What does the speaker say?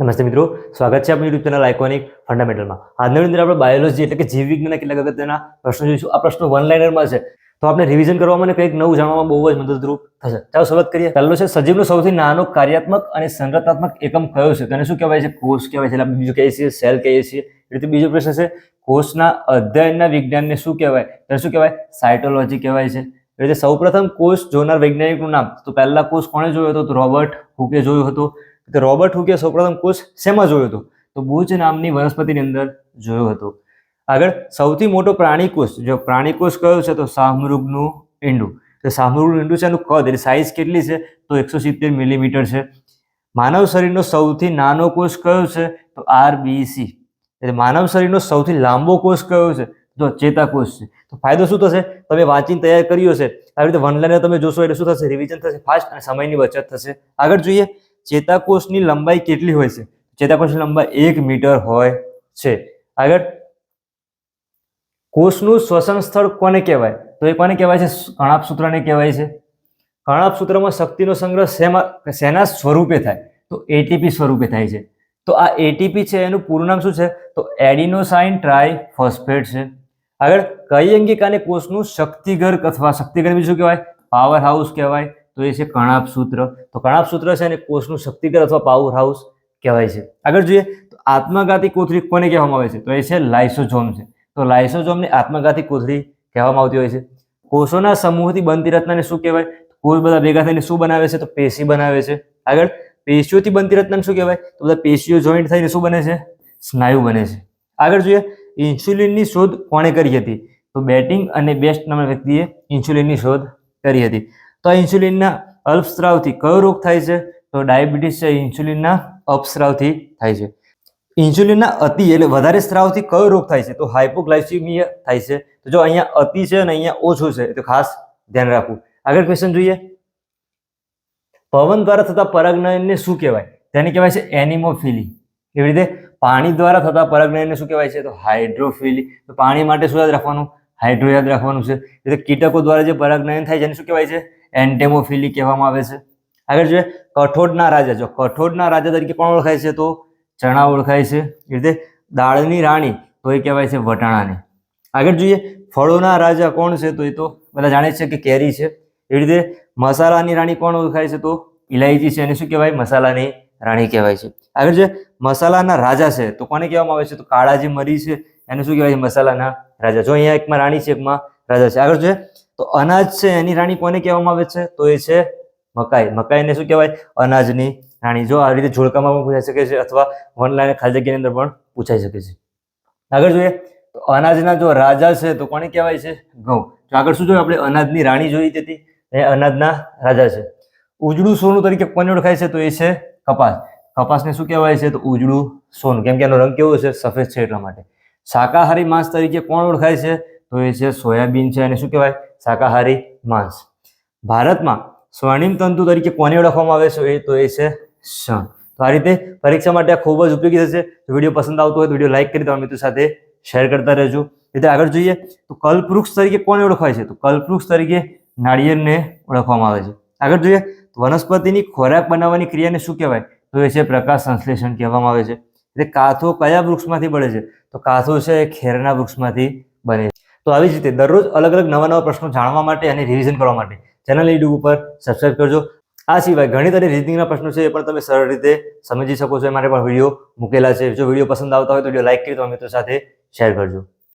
નમસ્તે મિત્રો, સ્વાગત છે આપણી યુટ્યુબ ચેનલ આઇકોનિક ફંડામેન્ટલમાં આજના અંદર આપણે બાયોલોજી એટલે કે જીવ વિજ્ઞાનના કેટલાક અગત્યના પ્રશ્નો જોઈશું. આ પ્રશ્નો વન લાઇનરમાં છે. તો આપણે રિવિઝન કરવામાં અને કંઈક નવું જાણવામાં બહુ જ મદદરૂપ થશે. ચાલો શરૂઆત કરીએ. પહેલો છે, સજીવનો સૌથી નાનો કાર્યાત્મક અને સંરચનાત્મક એકમ કયો છે? તેને શું કહેવાય છે? કોષ કહેવાય છે. બીજું કહીએ છીએ, સેલ કહીએ છીએ. રીતે બીજો પ્રશ્ન છે, કોષના અધ્યયનના વિજ્ઞાનને શું કહેવાય? તેને શું કહેવાય? સાયટોલોજી કહેવાય છે. એ રીતે સૌપ્રથમ કોષ જોનાર વૈજ્ઞાનિકનું નામ. તો પહેલા કોષ કોણે જોયો હતો? તો રોબર્ટ હુકે જોયો હતો. તો રોબર્ટ હુકે સૌપ્રથમ કોષ શેમાં જોયો હતો? તો બુચ નામની વનસ્પતિની અંદર જોયો હતો. આગળ સૌથી મોટો પ્રાણી કોષ જો પ્રાણી કોષ કયો છે તો શાહમૃગનું ઈંડું. તો શાહમૃગનું ઈંડું છે એનું કદ એટલે સાઇઝ કેટલી છે? તો એકસો સિત્તેર મિલીમીટર છે. માનવ શરીરનો સૌથી નાનો કોષ કયો છે? તો આરબીસી. એટલે માનવ શરીરનો સૌથી લાંબો કોષ કયો છે? તો ચેતાકોષ છે. તો ફાયદો શું થશે? તમે વાંચીને તૈયાર કર્યો છે આવી રીતે વનલાઈનર તમે જોશો એટલે શું થશે? રિવિઝન થશે ફાસ્ટ અને સમયની બચત થશે. આગળ જોઈએ. ચેતાકોષની લંબાઈ કેટલી હોય છે? ચેતાકોષની લંબાઈ એક મીટર હોય છે. આગળ, કોષનું શ્વસન સ્થળ કોને કહેવાય? તો એ કોને કહેવાય છે? કણાપ સૂત્રને કહેવાય છે. કણાપ સૂત્રમાં શક્તિનો સંગ્રહ શેમાં, શેના સ્વરૂપે થાય? તો એટીપી સ્વરૂપે થાય છે. તો આ એટીપી છે, એનું પૂરું નામ શું છે? તો એડિનોસાઇન ટ્રાય ફોસ્ફેટ છે. આગળ, કઈ અંગિકાને કોષનું શક્તિગર અથવા શક્તિગર બીજું કહેવાય? પાવર હાઉસ કહેવાય. તો એ છે કણાપ સૂત્ર. તો કણાપ સૂત્ર છે અને કોષનું શક્તિગર અથવા પાવર હાઉસ કહેવાય છે. આગળ જોઈએ, તો આત્મઘાતી કોથળી કોને કહેવામાં આવે છે? તો એ છે લાઇસોઝોમ છે. તો લાઇસોઝોમને આત્મઘાતી કોથળી કહેવામાં આવતી હોય છે. કોષોના સમૂહથી બનતી રચનાને શું કહેવાય? કોષ બધા ભેગા થઈને શું બનાવે છે? તો પેશી બનાવે છે. આગળ, પેશીઓથી બનતી રચનાને શું કહેવાય? તો બધા પેશીઓ જોઈન્ટ થઈને શું બને છે? સ્નાયુ બને છે. આગળ જોઈએ, ઇન્સ્યુલિનની શોધ કોણે કરી હતી? તો બેટિંગ અને બેસ્ટ નામના વ્યક્તિએ ઇન્સ્યુલિનની શોધ કરી હતી. તો આ ઇન્સ્યુલિનના અલ્પસ્રાવથી કયો રોગ થાય છે? તો ડાયાબિટીસ છે, ઇન્સ્યુલિનના અપસ્રાવથી થાય છે. ઇન્સ્યુલિનના અતિ એટલે વધારે સ્ત્રાવથી કયો રોગ થાય છે? તો હાઇપોગ્લાયસીમિયા થાય છે. તો જો અહીંયા અતિ છે અને અહીંયા ઓછું છે, તો ખાસ ધ્યાન રાખવું. આગળ ક્વેશ્ચન જોઈએ. પવન દ્વારા થતા પરાગનયનને શું કહેવાય? તેને કહેવાય છે એનિમોફિલી. એવી રીતે? પાણી દ્વારા થતા પરાગનયનને શું કહેવાય છે? તો હાઇડ્રોફિલી. તો પાણી માટે શું યાદ રાખવાનું? હાઇડ્રો યાદ રાખવાનું છે. એટલે કીટકો દ્વારા જે પરાગનયન થાય છે, એને શું કહેવાય છે? એન્ટેમોફિલી કહેવામાં આવે છે. આગળ જોઈએ, કઠોળના રાજા, જો કઠોળના રાજા તરીકે કોણ ઓળખાય છે તો ચણા ઓળખાય છે. એ રીતે દાળની રાણી તો એ કહેવાય છે વટાણાની. આગળ જોઈએ, ફળોના રાજા કોણ છે તો એ તો બધા જાણે છે કે કેરી છે. એવી રીતે મસાલાની રાણી કોણ ઓળખાય છે તો ઇલાયચી છે. એને શું કહેવાય? મસાલાની રાણી કહેવાય છે. આગળ જે મસાલાના રાજા છે તો કોને કહેવામાં આવે છે? તો કાળા જે મરી છે. એને શું કહેવાય? છે મસાલાના રાજા. જો અહીંયા એકમાં રાણી છે, એકમાં રાજા છે. આગળ જોઈએ તો અનાજ છે, એની રાણી કોને કહેવામાં આવે છે? તો એ છે મકાઈ. મકાઈને શું કહેવાય? અનાજની રાણી. જો આ રીતે જોડકામાં પણ પૂછાઈ શકે છે અથવા વન લાઈન ખાલી જગ્યાની અંદર પણ પૂછાઈ શકે છે. આગળ જોઈએ. તો અનાજના જો રાજા છે, તો કોને કહેવાય છે? ઘઉં. તો આગળ શું જોયું આપણે અનાજની રાણી જોઈ હતી. એ અનાજના રાજા છે. ઉજળું સોનું તરીકે કોને ઓળખાય છે? તો એ છે કપાસ. કપાસને શું કહેવાય છે? તો ઉજળું સોનું. કેમ કે એનો રંગ કેવો છે? સફેદ છે એટલા માટે. શાકાહારી માંસ તરીકે કોણ ઓળખાય છે? તો એ છે સોયાબીન છે અને શું કહેવાય? શાકાહારી માંસ. ભારતમાં સ્વર્ણિમ તંતુ તરીકે કોને ઓળખવામાં આવે છે? એ તો એ છે ક્ષણ તો આ રીતે પરીક્ષા માટે ખૂબ જ ઉપયોગી થશે. જો વીડિયો પસંદ આવતો હોય તો વીડિયો લાઈક કરી તમારા મિત્રો સાથે શેર કરતા રહેજો. રીતે આગળ જોઈએ તો કલ્પવૃક્ષ તરીકે કોને ઓળખાય છે? તો કલ્પવૃક્ષ તરીકે નાળિયેરને ઓળખવામાં આવે છે. આગળ જોઈએ વનસ્પતિની ખોરાક બનાવવાની ક્રિયાને શું કહેવાય? તો એ છે પ્રકાશ સંશ્લેષણ કહેવામાં આવે છે. એટલે કાથો કયા વૃક્ષમાંથી બને છે? તો કાથો છે એ ખેરના વૃક્ષમાંથી બને છે. તો આવી જ રીતે દરરોજ અલગ અલગ નવા નવા પ્રશ્નો જાણવા માટે અને રિવિઝન કરવા માટે ચેનલ યુટ્યુબ ઉપર સબસ્ક્રાઇબ કરજો. આ સિવાય ઘણી બધી રીઝનિંગના પ્રશ્નો છે એ પણ તમે સરળ રીતે સમજી શકો છો. એ માટે પણ વીડિયો મૂકેલા છે. જો વીડિયો પસંદ આવતા હોય તો વીડિયો લાઇક કરી તમારા મિત્રો સાથે શેર કરજો.